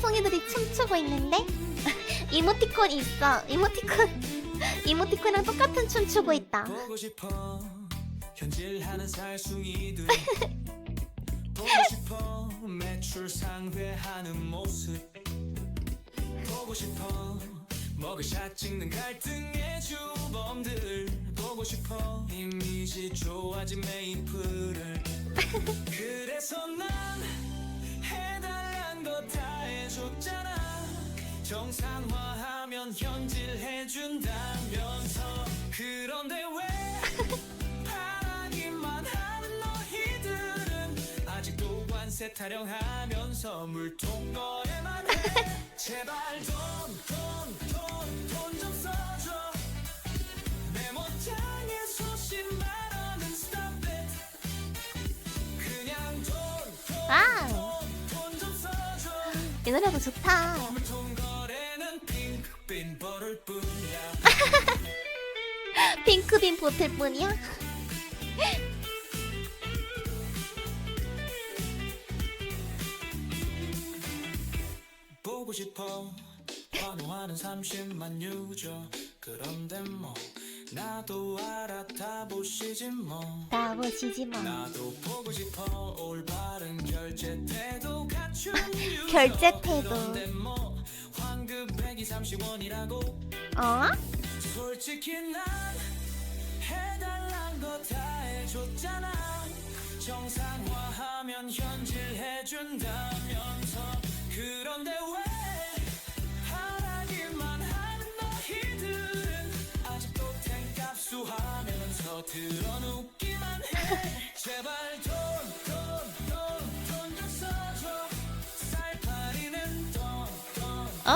송이들이 춤추고 있는데? 이모티콘 있어. 이모티콘. 이모티콘이랑 똑같은 춤 추고 있다. 머그샷 찍는 갈등의 주범들. 보고 싶어. 이미지 좋아진 메이플을. 그래서 난 거 다 해줬잖아. 정상화하면 현질해준다면서. 그런데 왜 바라기만 하는 너희들은 아직도 관세 타령하면서 물통 거래만 해. 제발 돈돈돈돈 좀 써줘. 메모장에 수십 만 원은 stop it 그냥 와우. 이 노래도 좋다. 핑크빈 보틀 뿐이야? 보고 싶어 환호하는 30만 유저 그런데 뭐 나도 알아 다 보시지 뭐나 보시지 마. 나도 보고 싶어 올바른 결제 태도 갖춘 유저 결제 태도. 그런데 뭐 환급액이 30원이라고 어? 솔직히 난 해달란 거 다 해줬잖아 정상화하면 현질 해준다면서 그런데 왜 탱값 수하면서 들어눕기만 해 제발 돈돈돈돈좀 써줘 쌀파리는 돈돈 어.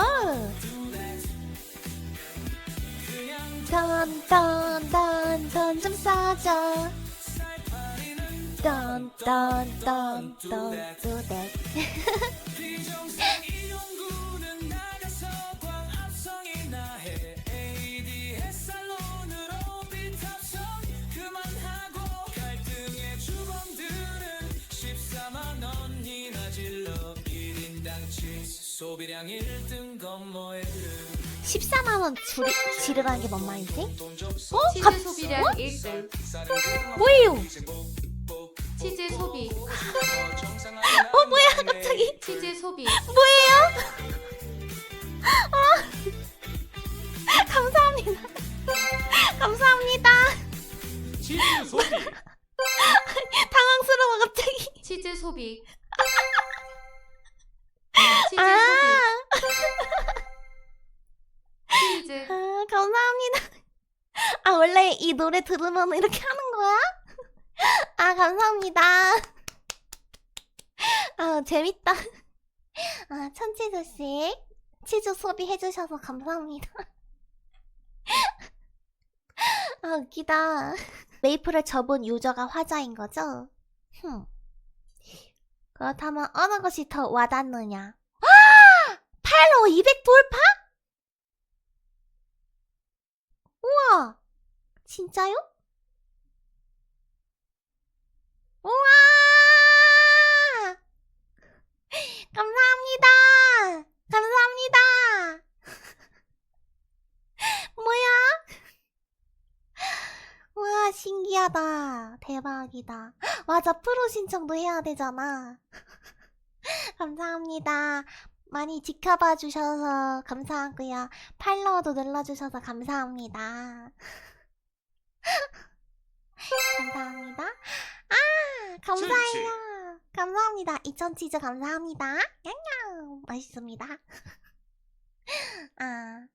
던던던던좀 써줘. 던던던던 that. 소비량 1등 건모애들 14만 원 줄이 지르라는 게 뭔 말이지? 어? 치즈 갑 소비량 어? 1등 뭐예요? 치즈 소비 어 뭐야 갑자기 치즈 소비 뭐예요? 아 감사합니다. 감사합니다. 치즈 소비 당황스러워 갑자기. 치즈 소비 아 원래 이 노래 들으면 이렇게 하는 거야? 아 감사합니다. 아 재밌다. 아 천치조 씨 치즈 소비해 주셔서 감사합니다. 아 웃기다. 메이플을 접은 유저가 화자인 거죠? 흠. 그렇다면 어느 것이 더 와닿느냐? 팔로 200 돌파? 우와! 진짜요? 우와! 감사합니다! 감사합니다! 뭐야? 우와, 신기하다. 대박이다. 맞아, 프로 신청도 해야 되잖아. 감사합니다. 많이 지켜봐 주셔서 감사하고요. 팔로워도 눌러주셔서 감사합니다. 감사합니다. 아, 감사해요. 감사합니다. 2000치즈 감사합니다. 냥냥. 맛있습니다. 아,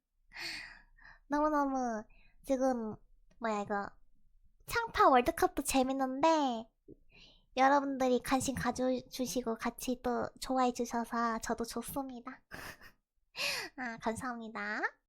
너무너무 지금, 뭐야, 이거. 창파 월드컵도 재밌는데, 여러분들이 관심 가져주시고 같이 또 좋아해 주셔서 저도 좋습니다. 아, 감사합니다.